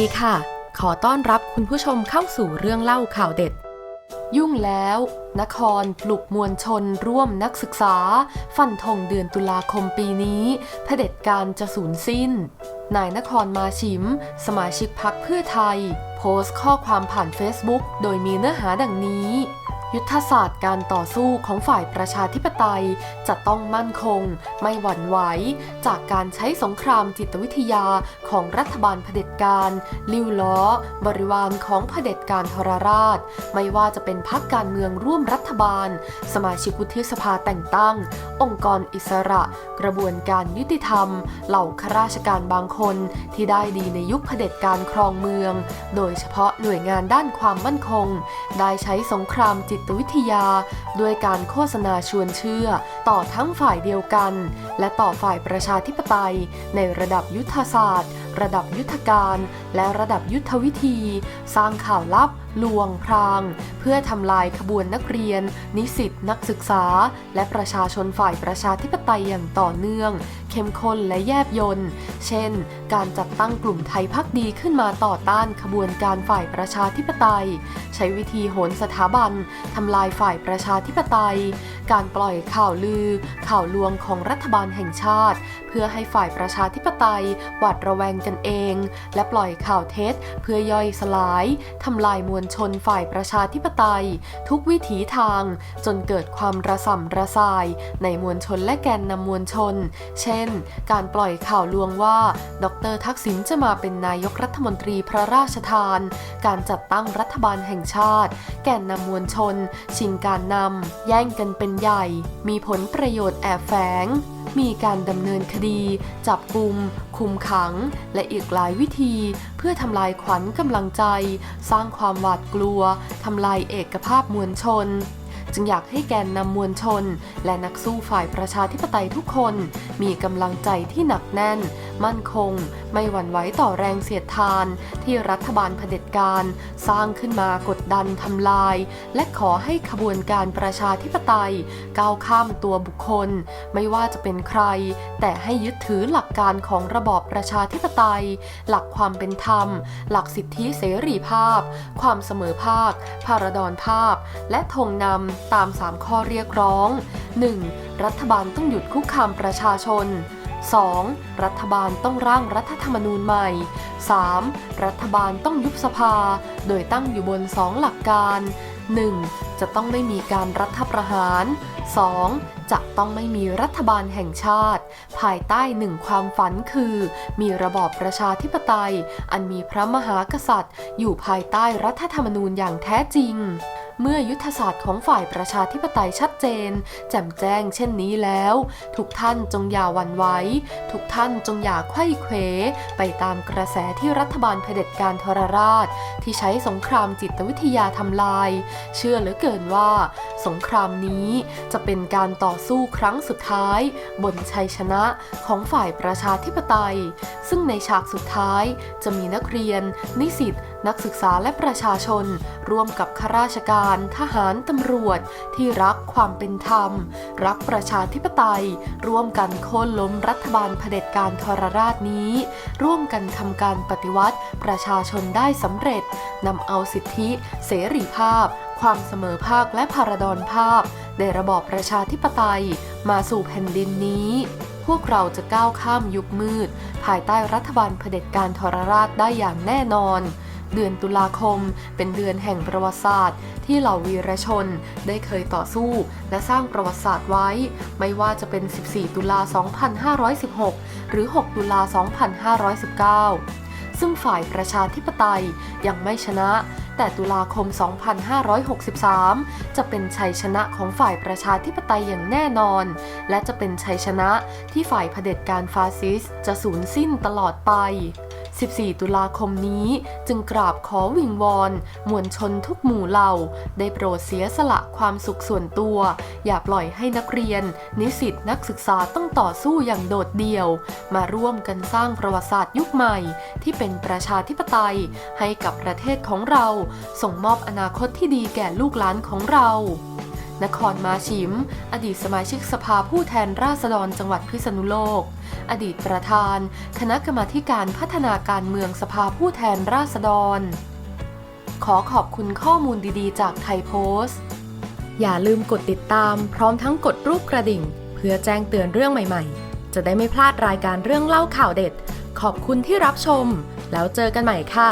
ดีค่ะ ขอต้อนรับคุณผู้ชมเข้าสู่เรื่องเล่าข่าวเด็ด ยุ่งแล้ว นครปลุกมวลชน ร่วมนักศึกษา ฟันธงเดือนตุลาคมปีนี้เผด็จการจะสูญสิ้น นายนครมาชิม สมาชิกพักเพื่อไทย โพสต์ข้อความผ่านเฟซบุ๊กโดยมีเนื้อหาดังนี้ ยุทธศาสตร์การต่อสู้ของฝ่ายประชาธิปไตยจะต้องมั่นคง ไม่หวั่นไหว จากการใช้สงครามจิตวิทยาของรัฐบาลเผด็จการ ลิ้วล้อ บริวารของเผด็จการทรราช ไม่ว่าจะเป็นพรรคการเมืองร่วมรัฐบาล สมาชิกวุฒิสภาแต่งตั้ง องค์กรอิสระ กระบวนการยุติธรรม เหล่าข้าราชการบางคนที่ได้ดีในยุคเผด็จการครองเมือง โดยเฉพาะหน่วยงานด้านความมั่นคง ได้ใช้สงครามจิตวิทยา ด้วยการโฆษณาชวนเชื่อ ต่อทั้งฝ่ายเดียวกัน และต่อฝ่ายประชาธิปไตย ในระดับยุทธศาสตร์ ระดับยุทธการ และระดับยุทธวิธี สร้างข่าวลับลวง พราง เพื่อทำลายขบวนนักเรียน นิสิตนักศึกษา และประชาชนฝ่ายประชาธิปไตยอย่างต่อเนื่อง เข้มข้นและแยบยนต์เช่น การจัดตั้งกลุ่มไทยพักดีขึ้นมาต่อต้านขบวนการฝ่ายประชาธิปไตย ใช้วิธีโหนสถาบันทำลายฝ่ายประชาธิปไตย การปล่อยข่าวลือ ข่าวลวงของรัฐบาลแห่งชาติ เพื่อให้ฝ่ายประชาธิปไตยหวาดระแวงกันเอง และปล่อยข่าวเท็จ เพื่อย่อยสลายทำลายมวลวลชนฝ่ายประชาธิปไตย ทุกวิถีทาง จนเกิดความระส่ำระสาย ในมวลชนและแกนนำมวลชน เช่น การปล่อยข่าวลวงว่า ดรทักษิณจะมาเป็นนายกรัฐมนตรีพระราชทาน การจัดตั้งรัฐบาลแห่งชาติ แกนนำมวลชน ชิงการนำแย่งกันเป็นใหญ่ มีผลประโยชน์แอบแฝง มีการดำเนินคดี จับกุม คุมขัง และอีกหลายวิธี เพื่อทำลายขวัญกำลังใจ สร้างความหวาดกลัวทำลายเอกภาพมวลชน จึงอยากให้แกนนำมวลชน และนักสู้ฝ่ายประชาธิปไตยทุกคน มีกำลังใจที่หนักแน่น มั่นคง ไม่หวั่นไหวต่อแรงเสียดทาน ที่รัฐบาลเผด็จการ สร้างขึ้นมากดดันทำลาย และขอให้ขบวนการประชาธิปไตย ก้าวข้ามตัวบุคคล ไม่ว่าจะเป็นใคร แต่ให้ยึดถือหลักการของระบอบประชาธิปไตย หลักความเป็นธรรม หลักสิทธิเสรีภาพ ความเสมอภาคพารดอนภาพ และธงนำตาม 3 ข้อเรียกร้อง 1. รัฐบาลต้องหยุดคุกคามประชาชน 2. รัฐบาลต้องร่างรัฐธรรมนูญใหม่ 3. รัฐบาลต้องยุบสภา โดยตั้งอยู่บน 2 หลักการ 1. จะต้องไม่มีการรัฐประหาร 2. จะต้องไม่มีรัฐบาลแห่งชาติ ภายใต้หนึ่งความฝันคือ มีระบอบประชาธิปไตย อันมีพระมหากษัตริย์ อยู่ภายใต้รัฐธรรมนูญอย่างแท้จริง เมื่อยุทธศาสตร์ของฝ่ายประชาธิปไตยชัดเจน แจ่มแจ้งเช่นนี้แล้ว ทุกท่านจงอย่าหวั่นไหวทุกท่านจงอย่าไขว้เขวไปตามกระแสที่รัฐบาลเผด็จการทรราช ที่ใช้สงครามจิตวิทยาทำลาย เชื่อเหลือเกินว่า สงครามนี้จะเป็นการต่อสู้ครั้งสุดท้าย บนชัยชนะของฝ่ายประชาธิปไตย ซึ่งในฉากสุดท้ายจะมีนักเรียน นิสิต นักศึกษาและประชาชน ร่วมกับข้าราชการ ทหาร ตำรวจ ที่รักความเป็นธรรม รักประชาธิปไตย ร่วมกันโค่นล้มรัฐบาลเผด็จการทรราชนี้ ร่วมกันทำการปฏิวัติประชาชนได้สำเร็จนำเอาสิทธิ เสรีภาพ ความเสมอภาคและพาราดอนภาพ ในระบอบประชาธิปไตย มาสู่แผ่นดินนี้พวกเราจะก้าวข้ามยุคมืด ภายใต้รัฐบาลเผด็จการทรราชได้อย่างแน่นอน เดือนตุลาคม เป็นเดือนแห่งประวัติศาสตร์ ที่เหล่าวีรชนได้เคยต่อสู้ และสร้างประวัติศาสตร์ไว้ ไม่ว่าจะเป็น 14 ตุลา 2516 หรือ 6 ตุลา 2519 ซึ่งฝ่ายประชาธิปไตยยังไม่ชนะ แต่ตุลาคม 2563 จะเป็นชัยชนะของฝ่ายประชาธิปไตยอย่างแน่นอน และจะเป็นชัยชนะที่ฝ่ายเผด็จการฟาสซิสต์จะสูญสิ้นตลอดไป 14 ตุลาคมนี้ จึงกราบขอวิงวอนมวลชนทุกหมู่เหล่า ได้โปรดเสียสละความสุขส่วนตัว อย่าปล่อยให้นักเรียน นิสิตนักศึกษาต้องต่อสู้อย่างโดดเดี่ยว มาร่วมกันสร้างประวัติศาสตร์ยุคใหม่ ที่เป็นประชาธิปไตย ให้กับประเทศของเรา ส่งมอบอนาคตที่ดีแก่ลูกหลานของเรา นครมาชิม อดีตสมาชิกสภาผู้แทนราษฎรจังหวัดพิษณุโลก อดีตประธาน คณะกรรมาการพัฒนาการเมืองสภาผู้แทนราษฎร ขอขอบคุณข้อมูลดีๆ จากไทยโพสต์ อย่าลืมกดติดตาม พร้อมทั้งกดรูปกระดิ่ง เพื่อแจ้งเตือนเรื่องใหม่ๆ จะได้ไม่พลาดรายการเรื่องเล่าข่าวเด็ด ขอบคุณที่รับชม แล้วเจอกันใหม่ค่ะ